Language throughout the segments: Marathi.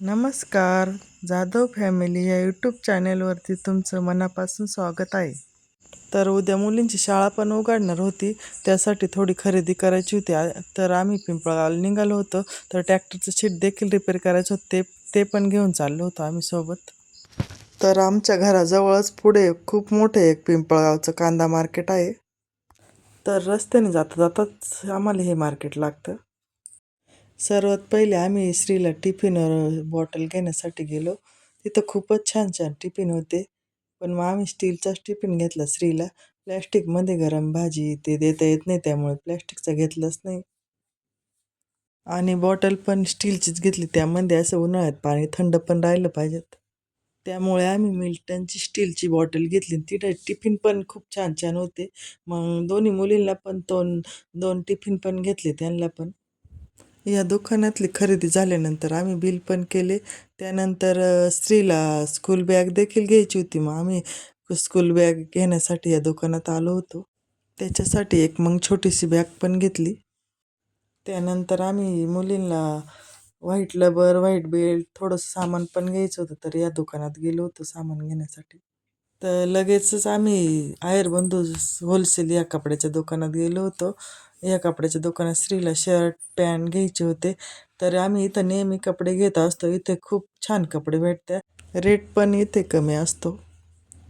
नमस्कार. जाधव फॅमिली या यूट्यूब चॅनेलवरती तुमचं मनापासून स्वागत आहे. तर उद्या मुलींची शाळा पण उघडणार होती. त्यासाठी थोडी खरेदी करायची होती. तर आम्ही पिंपळगावला निघालो होतो. तर ट्रॅक्टरचं शीट देखील रिपेअर करायचं होतं. ते ते पण घेऊन चाललो होतो आम्ही सोबत. तर आमच्या घराजवळच पुढे खूप मोठे एक पिंपळगावचं कांदा मार्केट आहे. तर रस्त्याने जाता जाताच आम्हाला हे मार्केट लागतं. सर्वात पहिले आम्ही श्रीला टिफिन बॉटल घेण्यासाठी गेलो. तिथं खूपच छान छान टिफिन होते. पण मग आम्ही स्टीलचाच टिफिन घेतला श्रीला. प्लॅस्टिकमध्ये गरम भाजी ते देता येत नाही त्यामुळे प्लॅस्टिकचा घेतलाच नाही. आणि बॉटल पण स्टीलचीच घेतली. त्यामध्ये असं उन्हाळ्यात पाणी थंड पण राहिलं पाहिजेत. त्यामुळे आम्ही मिल्टनची स्टीलची बॉटल घेतली. तिथे टिफिन पण खूप छान छान होते. मग दोन्ही मुलींना पण दोन दोन टिफिन पण घेतले त्यांना पण. या दुकानातली खरेदी झाल्यानंतर आम्ही बिल पण केले. त्यानंतर स्त्रीला स्कूल बॅग देखील घ्यायची होती. मग आम्ही स्कूल बॅग घेण्यासाठी या दुकानात आलो होतो. त्याच्यासाठी एक मग छोटीशी बॅग पण घेतली. त्यानंतर आम्ही मुलींना व्हाईट लबर व्हाईट बेल्ट थोडंसं सामान पण घ्यायचं होतं. तर या दुकानात गेलो होतो सामान घेण्यासाठी. तर लगेचच आम्ही आयर बंधू होलसेल या कपड्याच्या दुकानात गेलो होतो. या कपड्याच्या दुकानात स्त्रीला शर्ट पॅन्ट घ्यायचे होते. तर आम्ही इथं नेहमी कपडे घेत असतो. इथे खूप छान कपडे भेटतात. रेट पण इथे कमी असतो.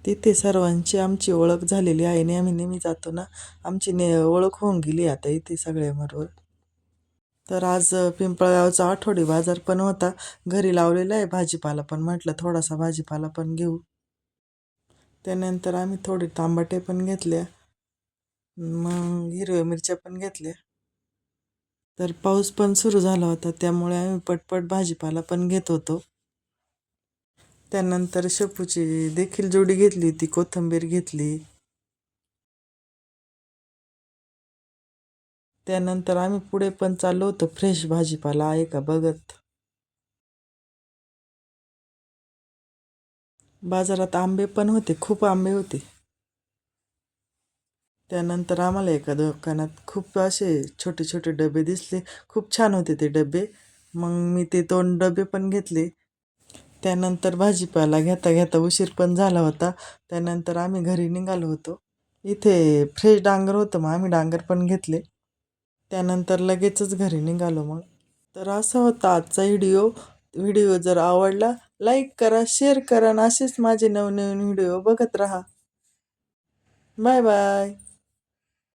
तिथे सर्वांची आमची ओळख झालेली आहे. आणि आम्ही नेहमी जातो ना. आमची ने ओळख होऊन गेली आता इथे सगळ्याबरोबर तर आज पिंपळगावचा आठवडी बाजार पण होता. घरी लावलेला आहे. भाजीपाला पण म्हटलं थोडासा भाजीपाला पण घेऊ. त्यानंतर आम्ही थोडे तांबाटे पण घेतल्या मग हिरव्या मिरच्या पण घेतल्या. तर पाऊस पण सुरू झाला होता त्यामुळे आम्ही पटपट भाजीपाला पण घेत होतो. त्यानंतर शेपूची देखील जोडी घेतली ती कोथिंबीर घेतली. त्यानंतर आम्ही पुढे पण चाललो होतो फ्रेश भाजीपाला आहे का बघत. बाजारात आंबे पण होते खूप आंबे होते. त्यानंतर आम्हाला एका दुकानात खूप असे छोटे छोटे डबे दिसले. खूप छान होते ते डबे. मग मी ते दोन डबे पण घेतले. त्यानंतर भाजीपाला घेता घेता उशीर पण झाला होता. त्यानंतर आम्ही घरी निघालो होतो. इथे फ्रेश डांगर होतं मग आम्ही डांगर पण घेतले. त्यानंतर लगेचच घरी निघालो मग. तर असा होता आजचा व्हिडिओ. व्हिडिओ जर आवडला लाईक करा शेअर करा आणि असेच माझे नवनवीन व्हिडिओ बघत राहा. Bye bye.